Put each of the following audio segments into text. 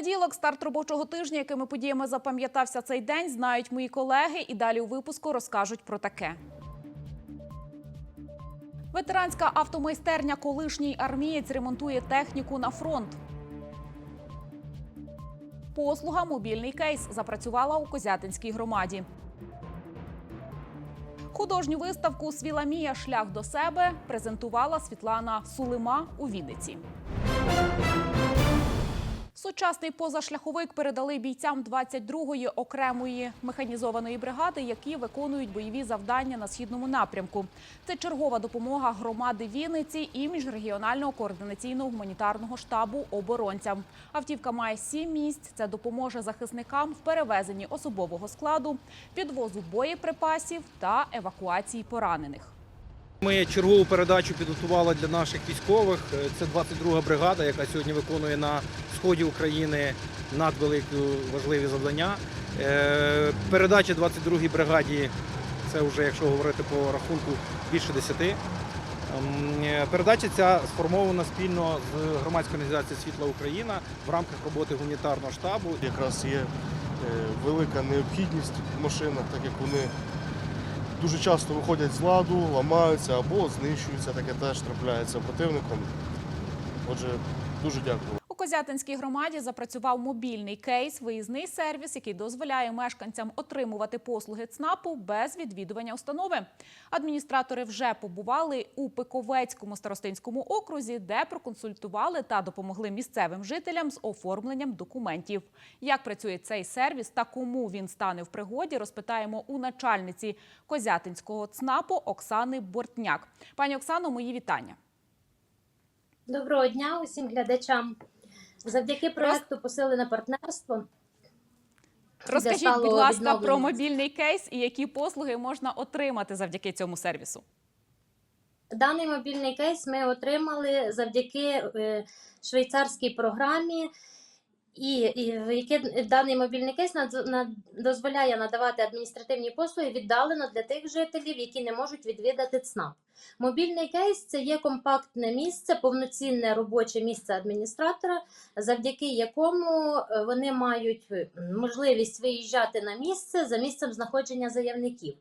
Понеділок, старт робочого тижня, якими подіями запам'ятався цей день, знають мої колеги. І далі у випуску розкажуть про таке. Ветеранська автомайстерня колишній армієць ремонтує техніку на фронт. Послуга мобільний кейс запрацювала у Козятинській громаді. Художню виставку Свіламія Шлях до себе презентувала Світлана Сулима у Вінниці. Сучасний позашляховик передали бійцям 22-ї окремої механізованої бригади, які виконують бойові завдання на східному напрямку. Це чергова допомога громади Вінниці і міжрегіонального координаційного гуманітарного штабу оборонцям. Автівка має сім місць. Це допоможе захисникам в перевезенні особового складу, підвозу боєприпасів та евакуації поранених. Ми чергову передачу підготували для наших військових. Е, Це 22 бригада, яка сьогодні виконує на сході України надвеликі важливі завдання. Е, Передача 22 бригаді це вже, якщо говорити по рахунку, більше 10. Ем, е, Передача ця сформована спільно з громадською організацією Світла Україна в рамках роботи гуманітарного штабу. якраз є е, велика необхідність в машинах, так як вони дуже часто виходять з ладу, ламаються або знищуються, таке теж трапляється противником. Отже, дуже дякую. Козятинській громаді запрацював мобільний кейс, виїзний сервіс, який дозволяє мешканцям отримувати послуги ЦНАПу без відвідування установи. Адміністратори вже побували у Пиковецькому старостинському окрузі, де проконсультували та допомогли місцевим жителям з оформленням документів. Як працює цей сервіс та кому він стане в пригоді, розпитаємо у начальниці Козятинського ЦНАПу Оксани Бортняк. Пані Оксано, мої вітання. Доброго дня усім глядачам. Завдяки проекту посилене партнерство. Розкажіть, будь ласка, про мобільний кейс і які послуги можна отримати завдяки цьому сервісу. Даний мобільний кейс ми отримали завдяки е, швейцарській програмі, і, і даний мобільний кейс над- дозволяє надавати адміністративні послуги віддалено для тих жителів, які не можуть відвідати ЦНАП. Мобільний кейс це є компактне місце, повноцінне робоче місце адміністратора, завдяки якому е, вони мають е, можливість виїжджати на місце за місцем знаходження заявників.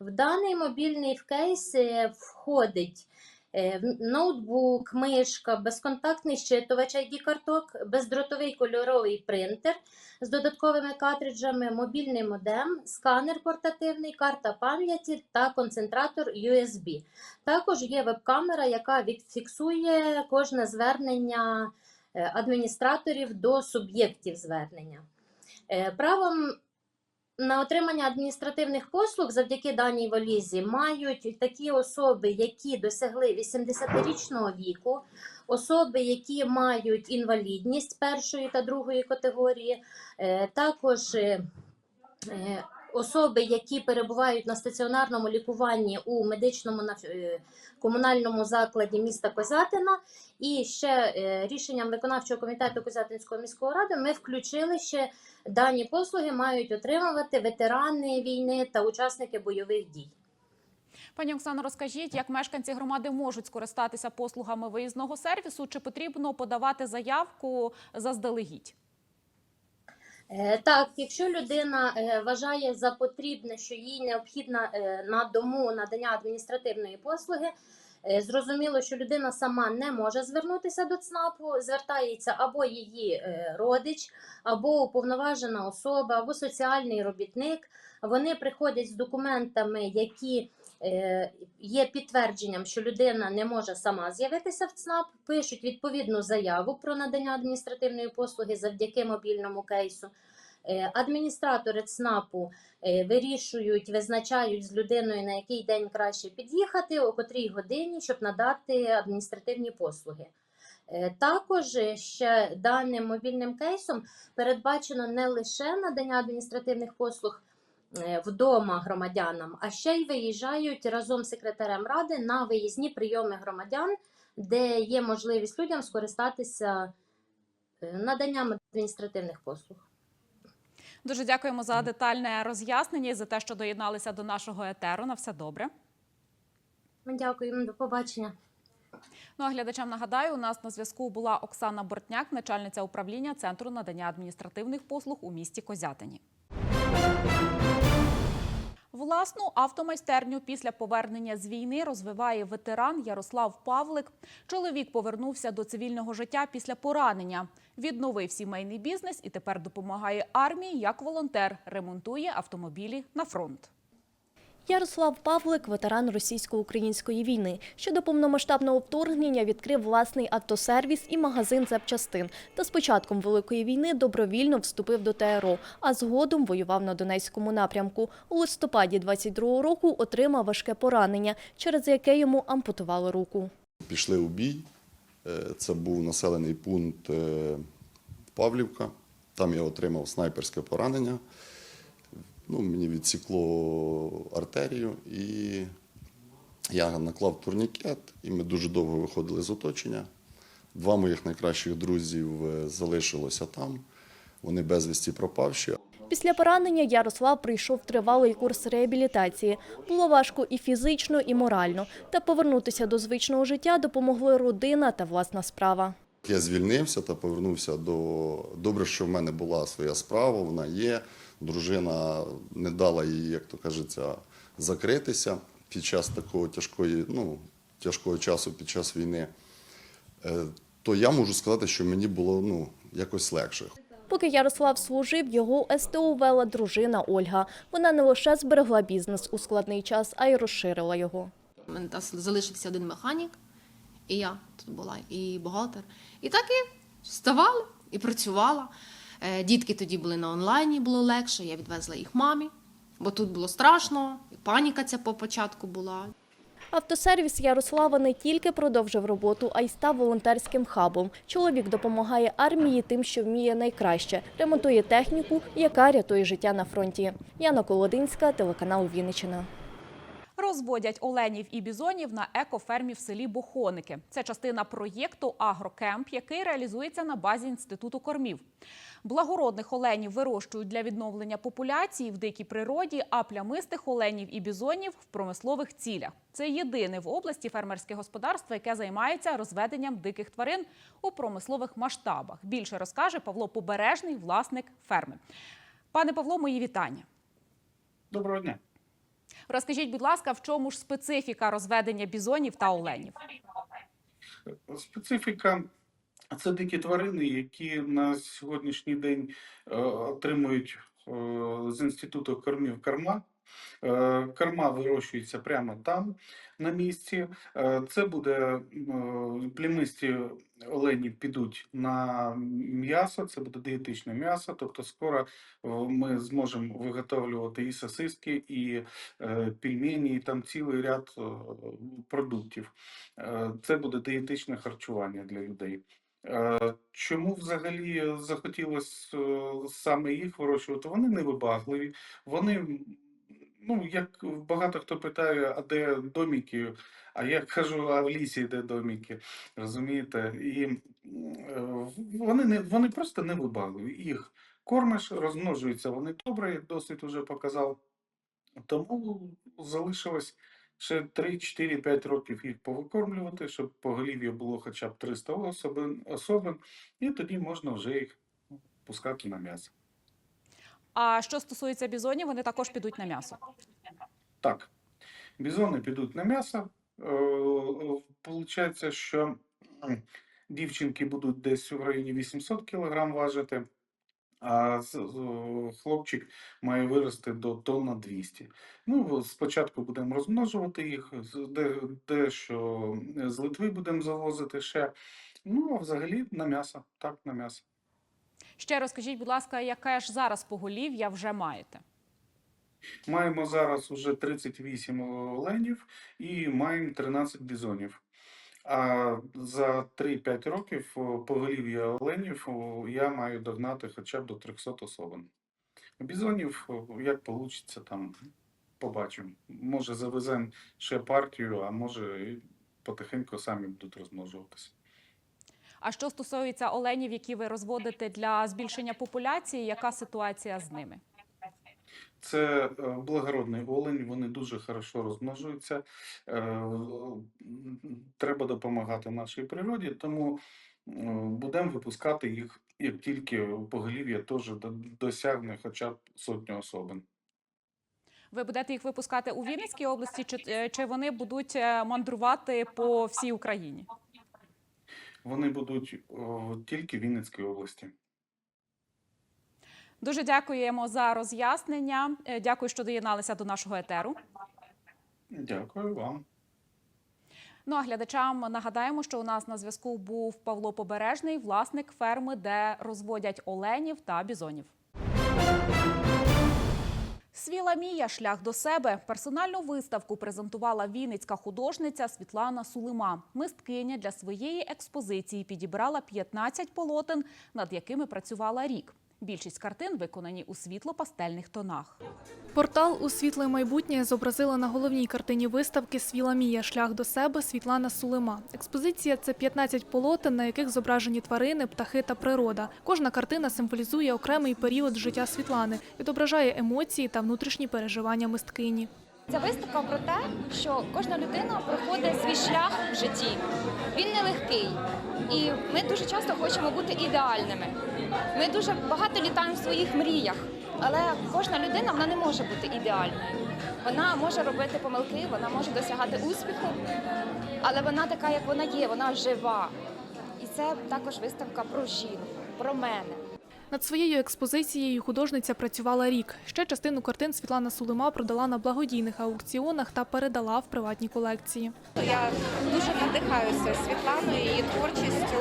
В даний мобільний кейс е, входить ноутбук, мишка, безконтактний щитувач ID-карток, бездротовий кольоровий принтер з додатковими картриджами, мобільний модем, сканер портативний, карта пам'яті та концентратор USB. Також є веб-камера, яка відфіксує кожне звернення е, адміністраторів до суб'єктів звернення. Е, Правом на отримання адміністративних послуг завдяки даній валізі мають такі особи, які досягли 80-річного віку, особи, які мають інвалідність першої та другої категорії, е, також е, е, особи, які перебувають на стаціонарному лікуванні у медичному е, комунальному закладі міста Козятина. І ще е, рішенням виконавчого комітету Козятинської міської ради ми включили ще дані послуги мають отримувати ветерани війни та учасники бойових дій. Пані Оксано, розкажіть, як мешканці громади можуть скористатися послугами виїзного сервісу? Чи потрібно подавати заявку заздалегідь? Е, Так, якщо людина е, вважає за потрібне, що їй необхідно е, на дому надання адміністративної послуги, зрозуміло, що людина сама не може звернутися до ЦНАПу, звертається або її родич, або уповноважена особа, або соціальний робітник. Вони приходять з документами, які є підтвердженням, що людина не може сама з'явитися в ЦНАП, пишуть відповідну заяву про надання адміністративної послуги завдяки мобільному кейсу. Е, Адміністратори ЦНАПу е, вирішують, визначають з людиною, на який день краще під'їхати, о котрій годині, щоб надати адміністративні послуги. Е, Також е, ще даним мобільним кейсом передбачено не лише надання адміністративних послуг е, вдома громадянам, а ще й виїжджають разом з секретарем ради на виїзні прийоми громадян, де є можливість людям скористатися е, наданням адміністративних послуг. Дуже дякуємо за детальне роз'яснення і за те, що доєдналися до нашого етеру. На все добре. Дякуємо, до побачення. Ну а глядачам нагадаю, у нас на зв'язку була Оксана Бортняк, начальниця управління Центру надання адміністративних послуг у місті Козятині. Власну автомайстерню після повернення з війни розвиває ветеран Ярослав Павлик. Чоловік повернувся до цивільного життя після поранення. Відновив сімейний бізнес і тепер допомагає армії як волонтер. Ремонтує автомобілі на фронт. Ярослав Павлик, ветеран російсько-української війни, що до повномасштабного вторгнення відкрив власний автосервіс і магазин запчастин. Та з початком Великої війни добровільно вступив до ТРО, а згодом воював на Донецькому напрямку. У листопаді 22-го року отримав важке поранення, через яке йому ампутували руку. Пішли у бій. Е, Це був населений пункт е, Павлівка. Там я отримав снайперське поранення. Ну, мені відсікло артерію, і я наклав турнікет, і ми дуже довго виходили з оточення. Два моїх найкращих друзів е, залишилося там. Вони безвісті пропавші. Після поранення Ярослав прийшов тривалий курс реабілітації. Було важко і фізично, і морально. Та повернутися до звичного життя допомогли родина та власна справа. Я звільнився та повернувся до. Добре, що в мене була своя справа, вона є. Дружина не дала їй, як то кажеться, закритися під час такого тяжкої, ну, тяжкого часу, під час війни. Е, То я можу сказати, що мені було ну, якось легше. Поки Ярослав служив, його СТО вела дружина Ольга. Вона не лише зберегла бізнес у складний час, а й розширила його. У мене залишився один механік, і я тут була, і бухгалтер. І так і вставала і працювала. Е, Дітки тоді були на онлайні, було легше. Я відвезла їх мамі, бо тут було страшно, і паніка ця по початку була. Автосервіс Ярослава не тільки продовжив роботу, а й став волонтерським хабом. Чоловік допомагає армії тим, що вміє найкраще. Ремонтує техніку, яка рятує життя на фронті. Яна Колодинська, телеканал Вінниччина. Розводять оленів і бізонів на екофермі в селі Бохоники. Це частина проєкту Агрокемп, який реалізується на базі інституту кормів. Благородних оленів вирощують для відновлення популяції в дикій природі, а плямистих оленів і бізонів в промислових цілях. Це єдине в області фермерське господарство, яке займається розведенням диких тварин у промислових масштабах. Більше розкаже Павло Побережний, власник ферми. Пане Павло, мої вітання. Доброго дня. Розкажіть, будь ласка, в чому ж специфіка розведення бізонів та оленів? Специфіка це дикі тварини, які на сьогоднішній день е, отримують е, з інституту кормів корма. Е, Корма вирощується прямо там, на місці. Е, Це буде е, племисті олені підуть на м'ясо, це буде дієтичне м'ясо. Тобто скоро ми зможемо виготовлювати і сосиски, і пельмені, і там цілий ряд продуктів. Це буде дієтичне харчування для людей. Чому взагалі захотілося саме їх вирощувати? Вони невибагливі, вони, ну, як багато хто питає, а де доміки? А я кажу, а в лісі де доміки, розумієте? І е, вони, не, вони просто невибагливі. Їх кормиш, розмножуються вони добре, як досвід вже показав. Тому залишилось ще 3-4-5 років їх повикормлювати, щоб поголів'я було хоча б 300 особин, особин, і тоді можна вже їх пускати на м'ясо. А що стосується бізонів, вони також підуть на м'ясо. Так, бізони підуть на м'ясо. Е, Получається, що дівчинки будуть десь в районі 800 кг важити, а хлопчик має вирости до тонна 200. Ну, спочатку будемо розмножувати їх, де, дещо з Литви будемо завозити ще. Ну, а взагалі на м'ясо. Так, на м'ясо. Ще розкажіть, будь ласка, яке ж зараз поголів'я вже маєте? Маємо зараз уже 38 оленів і маємо 13 бізонів. А за 3-5 років поголів'я оленів я маю догнати хоча б до 300 особин. Бізонів, як вийде, там побачимо. Може завеземо ще партію, а може потихеньку самі будуть розмножуватися. А що стосується оленів, які ви розводите для збільшення популяції, яка ситуація з ними? Це е, благородний олень, вони дуже хорошо розмножуються. Е, Треба допомагати нашій природі, тому е, будемо випускати їх, як тільки поголів'я теж до- досягне хоча б сотню особин. Ви будете їх випускати у Вінницькій області, чи, чи вони будуть мандрувати по всій Україні? Вони будуть о, тільки в Вінницькій області. Дуже дякуємо за роз'яснення. Е, Дякую, що доєдналися до нашого етеру. Дякую вам. Ну а глядачам нагадаємо, що у нас на зв'язку був Павло Побережний, власник ферми, де розводять оленів та бізонів. Свіла Мія шлях до себе. Персональну виставку презентувала вінницька художниця Світлана Сулима. Мисткиня для своєї експозиції підібрала 15 полотен, над якими працювала рік. Більшість картин виконані у світло-пастельних тонах. Портал у світле майбутнє зобразила на головній картині виставки Свіла Мія Шлях до себе Світлана Сулима. Експозиція це 15 полотен, на яких зображені тварини, птахи та природа. Кожна картина символізує окремий період життя Світлани, відображає емоції та внутрішні переживання мисткині. Ця виставка про те, що кожна людина проходить свій шлях в житті. Він нелегкий. І ми дуже часто хочемо бути ідеальними. Ми дуже багато літаємо в своїх мріях, але кожна людина вона не може бути ідеальною. Вона може робити помилки, вона може досягати успіху, але вона така, як вона є, вона жива. І це також виставка про жінку, про мене. Над своєю експозицією художниця працювала рік. Ще частину картин Світлана Сулима продала на благодійних аукціонах та передала в приватні колекції. Я дуже надихаюся Світланою, її творчістю,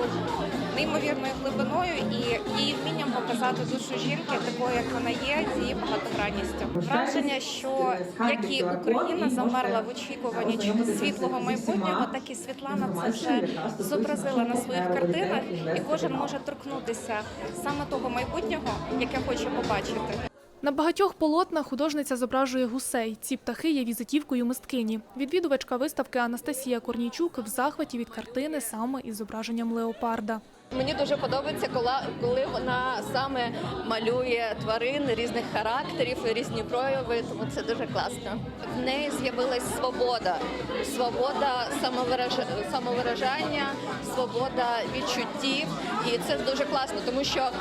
неймовірною глибиною і її вмінням показати душу жінки такою, як вона є, з її багатогранністю. Враження, що як і Україна замерла в очікуванні чогось світлого майбутнього, так і Світлана це вже зобразила на своїх картинах, і кожен може торкнутися саме того майбутнього, яке хоче побачити. На багатьох полотнах художниця зображує гусей. Ці птахи є візитівкою мисткині. Відвідувачка виставки Анастасія Корнійчук в захваті від картини саме із зображенням леопарда. Мені дуже подобається, коли, вона саме малює тварин різних характерів, різні прояви, тому це дуже класно. В неї з'явилась свобода, свобода самовираж... самовиражання, свобода відчуттів. І це дуже класно, тому що е,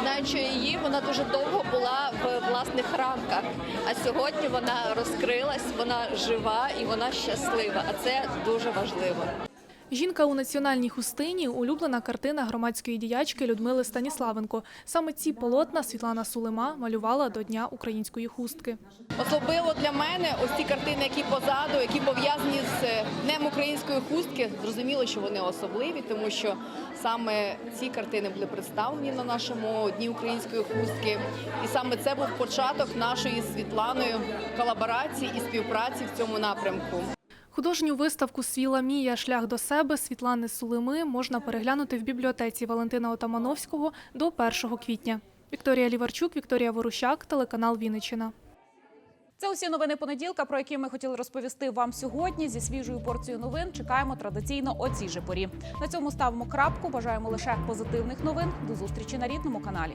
знаючи її, вона дуже довго була в власних рамках. А сьогодні вона розкрилась, вона жива і вона щаслива. А це дуже важливо. Жінка у національній хустині улюблена картина громадської діячки Людмили Станіславенко. Саме ці полотна Світлана Сулима малювала до Дня української хустки. Особливо для мене ось ці картини, які позаду, які пов'язані з е, Днем української хустки. Зрозуміло, що вони особливі, тому що саме ці картини були представлені на нашому дні української хустки. І саме це був початок нашої Світланою колаборації і співпраці в цьому напрямку. Художню виставку Свіла Мія Шлях до себе Світлани Сулими можна переглянути в бібліотеці Валентина Отамановського до 1 квітня. Вікторія Ліварчук, Вікторія Ворущак, телеканал Вінниччина. Це усі новини понеділка, про які ми хотіли розповісти вам сьогодні. Зі свіжою порцією новин чекаємо традиційно о цій же порі. На цьому ставимо крапку. Бажаємо лише позитивних новин. До зустрічі на рідному каналі.